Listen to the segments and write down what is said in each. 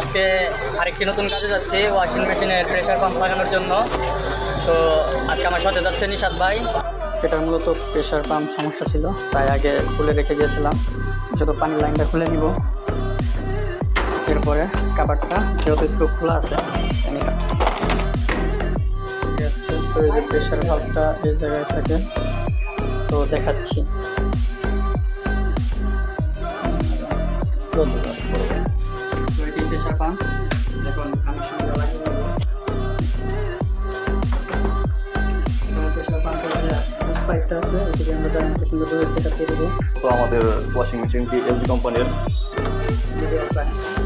আজকে আরেকটি নতুন কাজে যাচ্ছি ওয়াশিং মেশিনের প্রেশার পাম্প লাগানোর জন্য। তো আজকে আমার সাথে যাচ্ছে নিশাদ ভাই। এটার মূলত প্রেশার পাম্প সমস্যা ছিল, তাই আগে খুলে রেখে গিয়েছিলাম যত পানির লাইনটা খুলে নিব। এরপরে কাবারটা যেহেতু স্ক্রুপ খোলা আছে তো এই যে প্রেশার ভাল্বটা এই জায়গায় থাকে, তো দেখাচ্ছি। তো লাগিয়ে পাইপটা আছে এটিকে আমরা জানাতে সুন্দর করে সেটা দিয়ে দেবো। তো আমাদের ওয়াশিং মেশিনটি এলজি কোম্পানির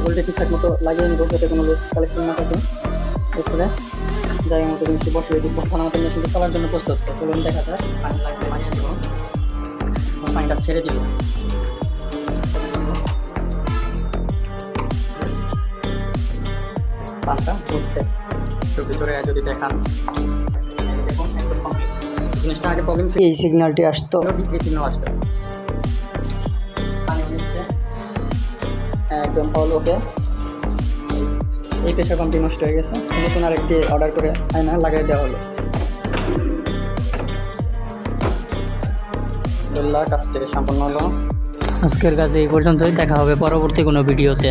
গোলটি ঠিকঠাক মতো লাগিয়ে নিব যাতে কোনো লোক কালেকশন না থাকে। এরপরে জায়গা মতো জিনিসটি বসে দিব। তখন আমাদের মেশিনটি চলার জন্য প্রস্তুত। তো চলুন দেখা যায় পানি লাগবে লাগিয়ে দেবো পানিটা ছেড়ে দিব। পানটা হচ্ছে একটু ভিতরে যদি দেখান। একদম। জিনিসটা আগে প্রবলেম ছিল। এই সিগন্যালটি আসতো। এই সিগন্যাল আসতো একদম অল ওকে। এই প্রেশার পাম্পটি নষ্ট হয়ে গেছে। নতুন আরেকটি অর্ডার করে আয়না লাগাই দেওয়া হলো। আলহামদুলিল্লাহ কাজটি সম্পন্ন হলো। আজকের কাজে এই পর্যন্তই। দেখা হবে পরবর্তী কোনো ভিডিওতে।